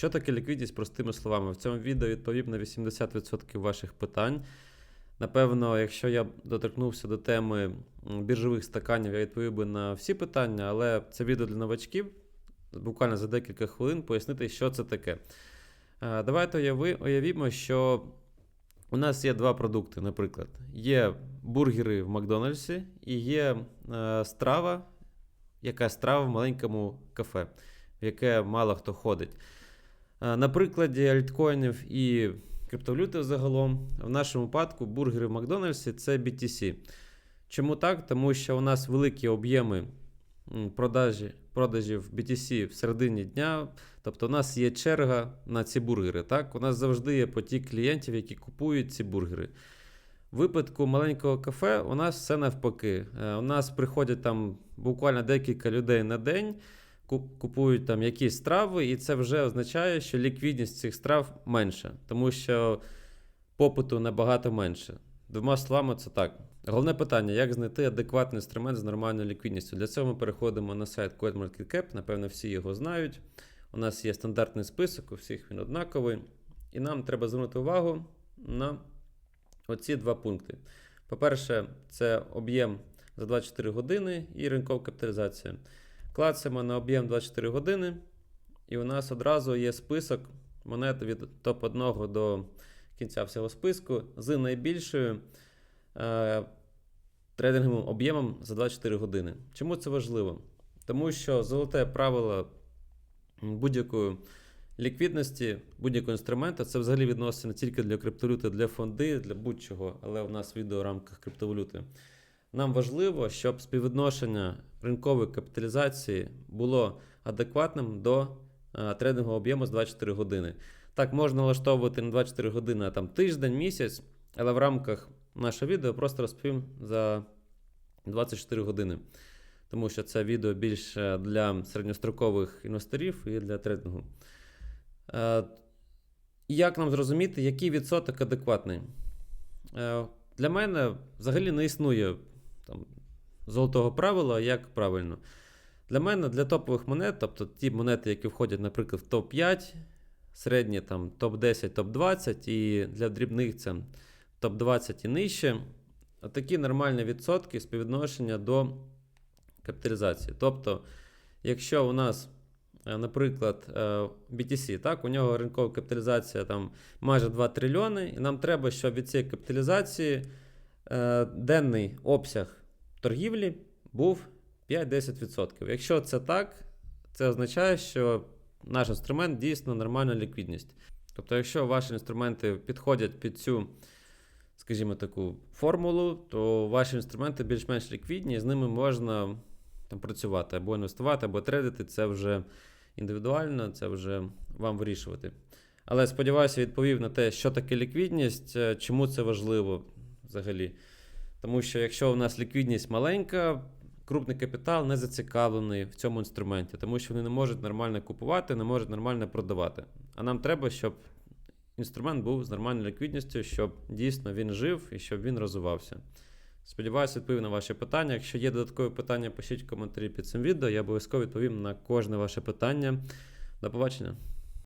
Що таке ліквідність простими словами? В цьому відео відповім на 80% ваших питань. Напевно, якщо я доторкнувся до теми біржових стаканів, я відповів би на всі питання, але це відео для новачків. Буквально за декілька хвилин пояснити, що це таке. Е, Давайте уявімо, що у нас є два продукти, наприклад. Є бургери в Макдональдсі і є е, страва, яка страва в маленькому кафе, в яке мало хто ходить. Е, На прикладі альткоїнів і криптовалюти загалом, в нашому випадку бургери в Макдональдсі це BTC. Чому так? Тому що у нас великі об'єми продажі, продажів BTC в середині дня. Тобто, у нас є черга на ці бургери. Так? У нас завжди є потік клієнтів, які купують ці бургери. В випадку маленького кафе у нас все навпаки. Е, У нас приходять там буквально декілька людей на день, купують там якісь страви, і це вже означає, що ліквідність цих страв менша, тому що попиту набагато менше. Двома словами, це так. Головне питання: як знайти адекватний інструмент з нормальною ліквідністю? Для цього ми переходимо на сайт CoinMarketCap, напевно, всі його знають. У нас є стандартний список, у всіх він однаковий. І нам треба звернути увагу на оці два пункти. По-перше, це об'єм за 24 години і ринкова капіталізація. Клацаємо на об'єм 24 години, і у нас одразу є список монет від топ-1 до кінця всього списку з найбільшою е, трейдинговим об'ємом за 24 години. Чому це важливо? Тому що золоте правило будь-якої ліквідності, будь-якого інструменту, це взагалі відноситься не тільки для криптовалюти, для фонди, для будь-чого, але у нас відео в рамках криптовалюти. Нам важливо, щоб співвідношення ринкової капіталізації було адекватним до е, трейдингового об'єму з 24 години. Так, можна налаштовувати не 24 години, а там тиждень, місяць, але в рамках нашого відео просто розповім за 24 години. Тому що це відео більше для середньострокових інвесторів і для трейдингу. Е, Як нам зрозуміти, який відсоток адекватний? Е, Для мене взагалі не існує там, золотого правила, як правильно. Для мене, для топових монет, тобто ті монети, які входять, наприклад, в топ-5, середні там топ-10, топ-20, і для дрібних це топ-20 і нижче, такі нормальні відсотки співвідношення до капіталізації. Тобто, якщо у нас, е, наприклад, е, BTC, так, у нього ринкова капіталізація там майже 2 трильйони, і нам треба, щоб від цієї капіталізації е, денний обсяг торгівлі був 5-10%. Якщо це так, це означає, що наш інструмент дійсно нормальна ліквідність. Тобто, якщо ваші інструменти підходять під цю, скажімо, таку формулу, то ваші інструменти більш-менш ліквідні, і з ними можна там, працювати або інвестувати, або трейдити. Це вже індивідуально, це вже вам вирішувати. Але сподіваюся, відповів на те, що таке ліквідність, е, чому це важливо взагалі. Тому що якщо у нас ліквідність маленька, крупний капітал не зацікавлений в цьому інструменті, тому що вони не можуть нормально купувати, не можуть нормально продавати. А нам треба, щоб інструмент був з нормальною ліквідністю, щоб дійсно він жив і щоб він розвивався. Сподіваюся, відповів на ваші питання. Якщо є додаткові питання, пишіть коментарі під цим відео. Я обов'язково відповім на кожне ваше питання. До побачення.